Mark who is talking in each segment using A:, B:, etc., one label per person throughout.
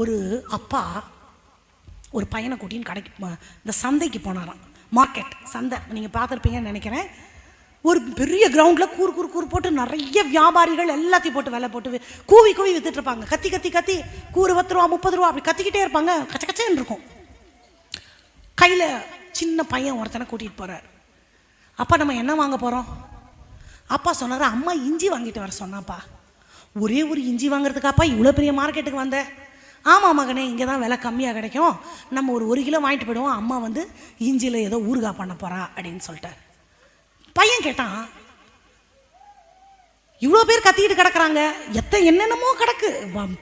A: ஒரு அப்பா ஒரு பையனை கூட்டின்னு கடைக்கு இந்த சந்தைக்கு போனாராம். மார்க்கெட் சந்தை. நீங்கள் பார்த்துருப்பீங்கன்னு நினைக்கிறேன். ஒரு பெரிய கிரவுண்டில் கூறு கூறு கூறு போட்டு நிறைய வியாபாரிகள் எல்லாத்தையும் போட்டு விலை போட்டு கூவி கூவி வித்துட்ருப்பாங்க கத்தி கத்தி கத்தி. கூறு பத்து ரூபா முப்பது ரூபா அப்படி கத்திக்கிட்டே இருப்பாங்க. கச்ச கச்சேன்னு இருக்கும். கையில் சின்ன பையன் ஒருத்தனை கூட்டிகிட்டு போகிறார் அப்பா நம்ம என்ன வாங்க போகிறோம் அப்பா சொன்னார் அம்மா இஞ்சி வாங்கிட்டு வர சொன்னாப்பா. ஒரே ஒரு இஞ்சி வாங்குறதுக்காப்பா இவ்வளோ பெரிய மார்க்கெட்டுக்கு வந்த? ஆமாம் மகனே இங்கே தான் விலை கம்மியாக கிடைக்கும். நம்ம ஒரு ஒரு கிலோ வாங்கிட்டு போயிடுவோம். அம்மா வந்து இஞ்சியில் ஏதோ ஊறுகாய் பண்ண போகிறா அப்படின்னு சொல்லிட்டார். பையன் கேட்டான் இவ்வளோ பேர் கத்திக்கிட்டு கிடக்குறாங்க. எத்தனை என்னென்னமோ கிடக்கு.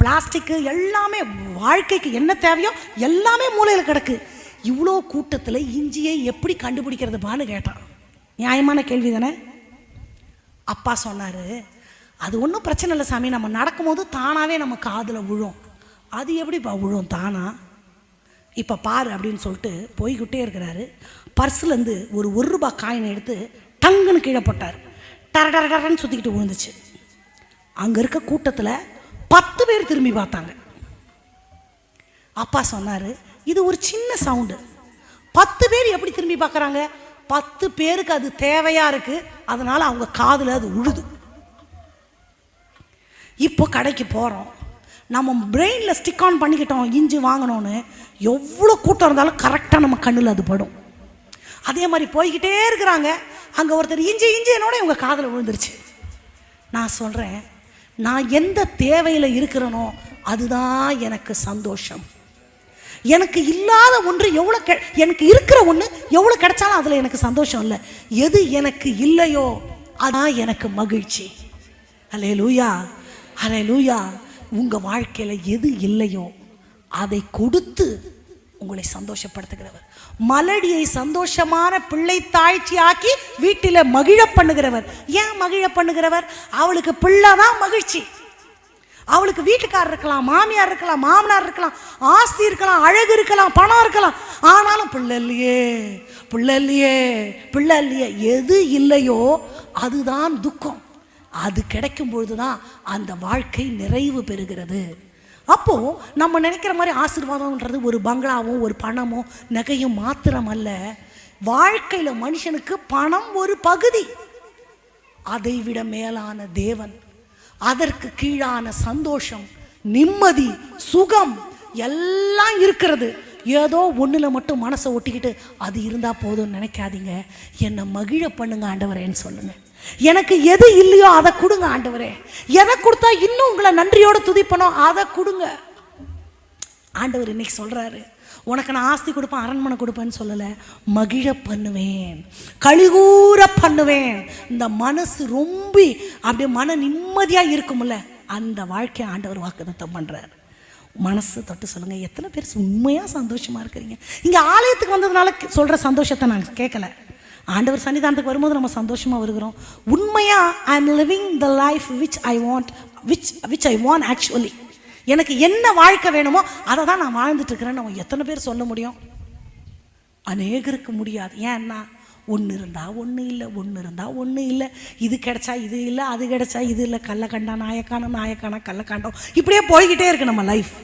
A: பிளாஸ்டிக்கு எல்லாமே வாழ்க்கைக்கு என்ன தேவையோ எல்லாமே மூலையில் கிடக்கு. இவ்வளோ கூட்டத்தில் இஞ்சியை எப்படி கண்டுபிடிக்கிறதுப்பான்னு கேட்டான். நியாயமான கேள்வி தானே? அப்பா சொன்னார் அது ஒன்றும் பிரச்சனை இல்லை சாமி. நம்ம நடக்கும்போது தானாகவே நம்ம காதில் விழும். அது எப்படிப்பா விழும்? தானா? இப்போ பாரு அப்படின்னு சொல்லிட்டு போய்கிட்டே இருக்கிறாரு. பர்ஸ்லேருந்து ஒரு ஒரு ரூபாய் காயினை எடுத்து டங்குன்னு கீழே போட்டார். டர டர டரன்னு சுற்றிக்கிட்டு விழுந்துச்சு. அங்கே இருக்க கூட்டத்தில் பத்து பேர் திரும்பி பார்த்தாங்க. அப்பா சொன்னார் இது ஒரு சின்ன சவுண்டு பத்து பேர் எப்படி திரும்பி பார்க்குறாங்க? பத்து பேருக்கு அது தேவையாக இருக்குது அதனால் அவங்க காதில் அது உழுது. இப்போ கடைக்கு போகிறோம் நம்ம பிரெயினில் ஸ்டிக் ஆன் பண்ணிக்கிட்டோம் இஞ்சி வாங்கினோன்னு எவ்வளோ கூட்டம் இருந்தாலும் கரெக்டாக நம்ம கண்ணில் அது படும். அதே மாதிரி போய்கிட்டே இருக்கிறாங்க. அங்கே ஒருத்தர் இஞ்சி இஞ்சி என்னோட இவங்க காதில் விழுந்துருச்சு. நான் சொல்கிறேன் நான் எந்த தேவையில் இருக்கிறேனோ அதுதான் எனக்கு சந்தோஷம். எனக்கு இல்லாத ஒன்று எவ்வளோ கெ எனக்கு இருக்கிற ஒன்று எவ்வளோ கிடைச்சாலும் அதில் எனக்கு சந்தோஷம் இல்லை. எது எனக்கு இல்லையோ அதான் எனக்கு மகிழ்ச்சி. அலே லூயா அலே லூயா உங்கள் வாழ்க்கையில் எது இல்லையோ அதை கொடுத்து உங்களை சந்தோஷப்படுத்துகிறவர். மலடியை சந்தோஷமான பிள்ளை தாழ்ச்சி ஆக்கி வீட்டில் மகிழ பண்ணுகிறவர். ஏன் மகிழ பண்ணுகிறவர்? அவளுக்கு பிள்ளை தான் மகிழ்ச்சி. அவளுக்கு வீட்டுக்காரர் இருக்கலாம் மாமியார் இருக்கலாம் மாமனார் இருக்கலாம் ஆஸ்தி இருக்கலாம் அழகு இருக்கலாம் பணம் இருக்கலாம். ஆனாலும் பிள்ளை இல்லையே பிள்ளை இல்லையே பிள்ளை இல்லையே. எது இல்லையோ அதுதான் துக்கம். அது கிடைக்கும் பொழுது தான் அந்த வாழ்க்கை நிறைவு பெறுகிறது. அப்போது நம்ம நினைக்கிற மாதிரி ஆசீர்வாதம்ன்றது ஒரு பங்களாவும் ஒரு பணமும் நகையும் மாத்திரம் அல்ல வாழ்க்கையில் மனுஷனுக்கு பணம் ஒரு பகுதி. அதைவிட மேலான தேவன் அதற்கு கீழான சந்தோஷம் நிம்மதி சுகம் எல்லாம் இருக்கிறது. ஏதோ ஒன்றில் மட்டும் மனசை ஒட்டிக்கிட்டு அது இருந்தால் போதும்னு நினைக்காதீங்க. என்னை மகிழ பண்ணுங்க ஆண்டவரேன்னு சொல்லுங்க. எனக்கு எது இல்லையோ அதை கொடுங்க ஆண்டவரே. எதை கொடுத்தா இன்னும் உங்களை நன்றியோட துதிப்பனோ அதை கொடுங்க. ஆண்டவர் இன்னைக்கு சொல்கிறாரு உனக்கு நான் ஆஸ்தி கொடுப்பேன் அரண்மனை கொடுப்பேன்னு சொல்லலை. மகிழ பண்ணுவேன். கழிகூற பண்ணுவேன். இந்த மனசு ரொம்ப அப்படியே மன நிம்மதியாக இருக்கும்ல. அந்த வாழ்க்கை ஆண்டவர் வாக்குதத்தம் பண்ணுறாரு மனசு தொட்டு சொல்லுங்க. எத்தனை பேர் உண்மையாக சந்தோஷமா இருக்கிறீங்க? இங்கே ஆலயத்துக்கு வந்ததுனால சொல்கிற சந்தோஷத்தை நான் கேட்கல ஆண்டவர் சன்னிதானத்துக்கு வரும்போது நம்ம சந்தோஷமாக வருகிறோம். உண்மையாக I am living the life which I want which which I want actually எனக்கு என்ன வாழ்க்கை வேணுமோ அதை தான் நான் வாழ்ந்துட்டு இருக்கிறேன் நம்ம எத்தனை பேர் சொல்ல முடியும்? அநேகருக்கு முடியாது. ஏன்னா ஒன்று இருந்தால் ஒன்று இல்லை ஒன்று இருந்தால் ஒன்று இல்லை. இது கிடைச்சா இது இல்லை அது கிடைச்சா இது இல்லை. கள்ளக்கண்டா நாயக்கான நாயக்கான கள்ளக்காண்டம் இப்படியே போய்கிட்டே இருக்கு நம்ம லைஃப்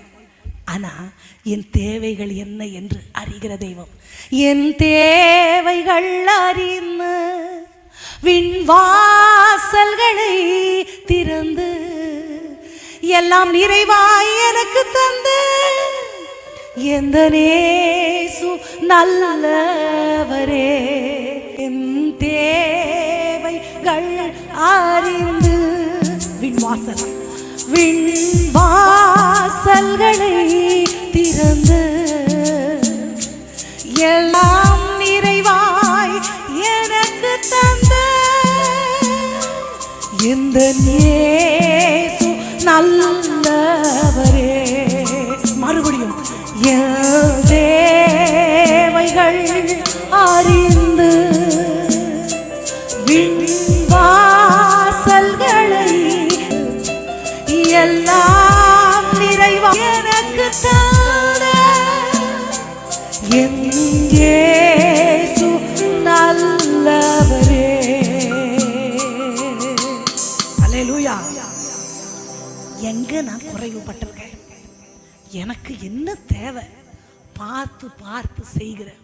A: ஆனால் என் தேவைகள் என்ன என்று அறிகிற தெய்வம். என் தேவைகள் அறிந்து விண்வாசல்களை திறந்து எல்லாம் நிறைவாய் எனக்கு தந்து எந்த நேசு நல்லவரே. என் தேவைகள் அறிந்து விண்வாசல் விண்வாசல்களை திறந்து எல்லாம் நிறைவாய் எனக்கு தந்த. இந்த நேசு எங்கே நான் குறைவுபட்டிருக்கேன். எனக்கு என்ன தேவை? பார்த்து பார்த்து செய்கிறேன்